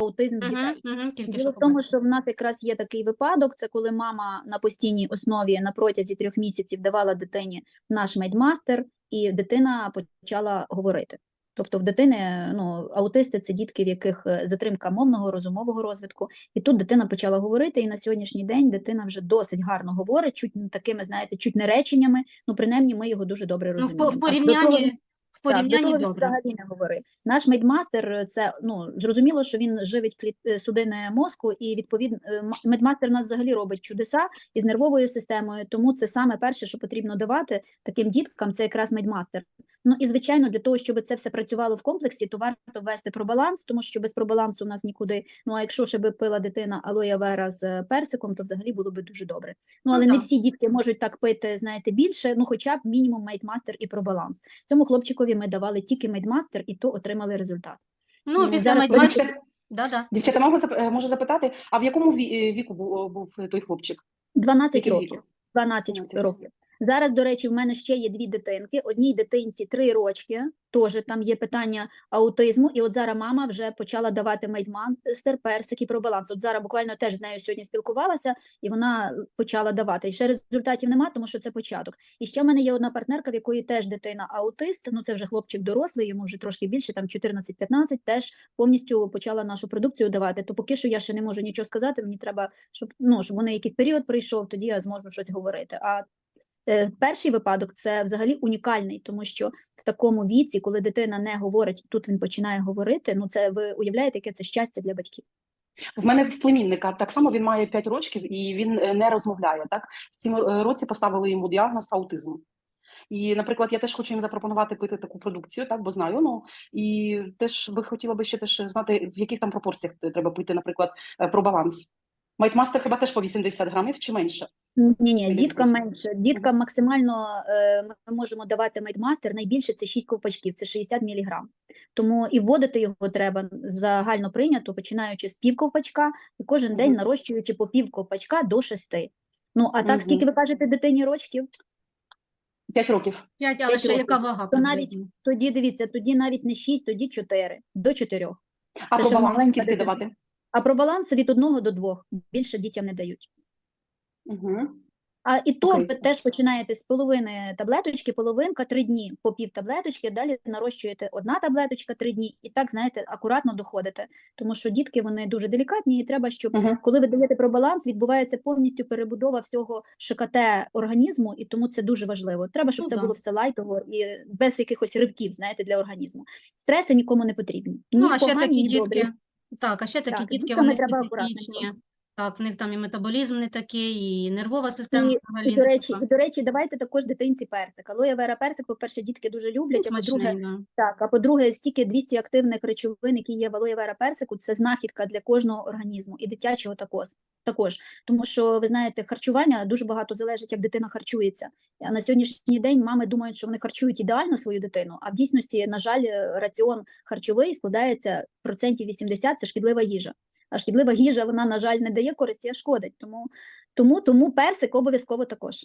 аутизм в дітей. Угу, угу, тільки Діло в тому, що в нас якраз є такий випадок, це коли мама на постійній основі на протязі трьох місяців давала дитині наш медмастер, і дитина почала говорити. Тобто в дитини ну, аутисти це дітки, в яких е, затримка мовного, розумового розвитку. І тут дитина почала говорити, і на сьогоднішній день дитина вже досить гарно говорить, чуть не такими, знаєте, чуть не реченнями. Ну, принаймні, ми його дуже добре Ну, в, розуміємо. В порівнянні, так, до того добре. взагалі не говори. Наш медмастер е, це ну зрозуміло, що він живить кліт е, судини мозку, і відповідно е, медмастер нас взагалі робить чудеса із нервовою системою. Тому це саме перше, що потрібно давати таким діткам, це якраз медмастер. Ну і звичайно, для того, щоб це все працювало в комплексі, то варто ввести пробаланс, тому що без пробалансу у нас нікуди. Ну а якщо ще би пила дитина алоє вера з е, персиком, то взагалі було би дуже добре. Ну Ну, але не так. всі дітки можуть так пити, знаєте, більше. Ну, хоча б мінімум мейдмастер і пробаланс. Цьому хлопчикові ми давали тільки мейдмастер, і то отримали результат. Ну, Ну, після. Дівчата, Да, да. дівчата, можу, е, можу запитати, а в якому е, віку був, був той хлопчик? 12 Який років. 12 12 років. Зараз, до речі, в мене ще є дві дитинки. Одній дитинці три рочки, теж там є питання аутизму. І от зараз мама вже почала давати мейдмастер, персик і пробаланс. От зараз буквально теж з нею сьогодні спілкувалася, і вона почала давати. І ще результатів нема, тому що це початок. І ще в мене є одна партнерка, в якої теж дитина аутист. Ну це вже хлопчик дорослий, йому вже трошки більше, там 14-15, теж повністю почала нашу продукцію давати. То поки що я ще не можу нічого сказати. Мені треба, щоб ну щоб вони якийсь період прийшов, тоді я зможу щось говорити. А перший випадок це взагалі унікальний, тому що в такому віці, коли дитина не говорить, тут він починає говорити. Ну це ви уявляєте, яке це щастя для батьків. В мене в племінника так само він має 5 років і він е, не розмовляє. Так в цьому е, році поставили йому діагноз аутизм. І, наприклад, я теж хочу їм запропонувати пити таку продукцію, так бо знаю. Ну і теж би хотіла би ще теж знати, в яких там пропорціях треба пити, наприклад, е, про баланс. Майтмастер хіба теж по 80 грамів чи менше? Ні, ні, діткам менше. Діткам максимально е, ми можемо давати медмастер. Найбільше це 6 ковпачків, це 60 мг. Тому і вводити його треба загально прийнято, починаючи з пів ковпачка, і кожен день нарощуючи по пів ковпачка до 6. Ну а так, скільки ви кажете дитині рочків? 5 років. П'ять, але П'ять ще яка вага То навіть приблизно? тоді дивіться, тоді навіть не 6, тоді 4, до 4. А Це про ще баланс маленька скільки дитина. давати? А про баланс від 1 до 2. Більше дітям не дають. Угу. А і то ви теж починаєте з половини таблеточки, половинка, три дні по пів таблеточки, далі нарощуєте одна таблеточка, три дні, і так, знаєте, акуратно доходите. Тому що дітки вони дуже делікатні, і треба, щоб Угу. коли ви даєте про баланс, відбувається повністю перебудова всього ШКТ організму, і тому це дуже важливо. Треба, щоб Ну це було все лайтово і без якихось ривків, знаєте, для організму. Стреси нікому не потрібні. Ні Ну, а ще погані, такі ні добрі. Так, а ще такі Так, дітки, вони треба специфічні. Так, в них там і метаболізм не такий, і нервова система І, взагалі і, до не речі, така. і до речі, давайте також дитинці персик. Алоє вера персик, по-перше, дітки дуже люблять, а по-друге, да. Так, а по-друге, стільки 200 активних речовин, які є в алоє вера персику, це знахідка для кожного організму і дитячого також. також. Тому що ви знаєте, харчування дуже багато залежить, як дитина харчується. А на сьогоднішній день мами думають, що вони харчують ідеально свою дитину, а в дійсності, на жаль, е, раціон харчовий складається процентів 80 – це шкідлива їжа. А шкідлива їжа, вона, на жаль, не дає користі, а шкодить. Тому, тому, тому персик обов'язково також.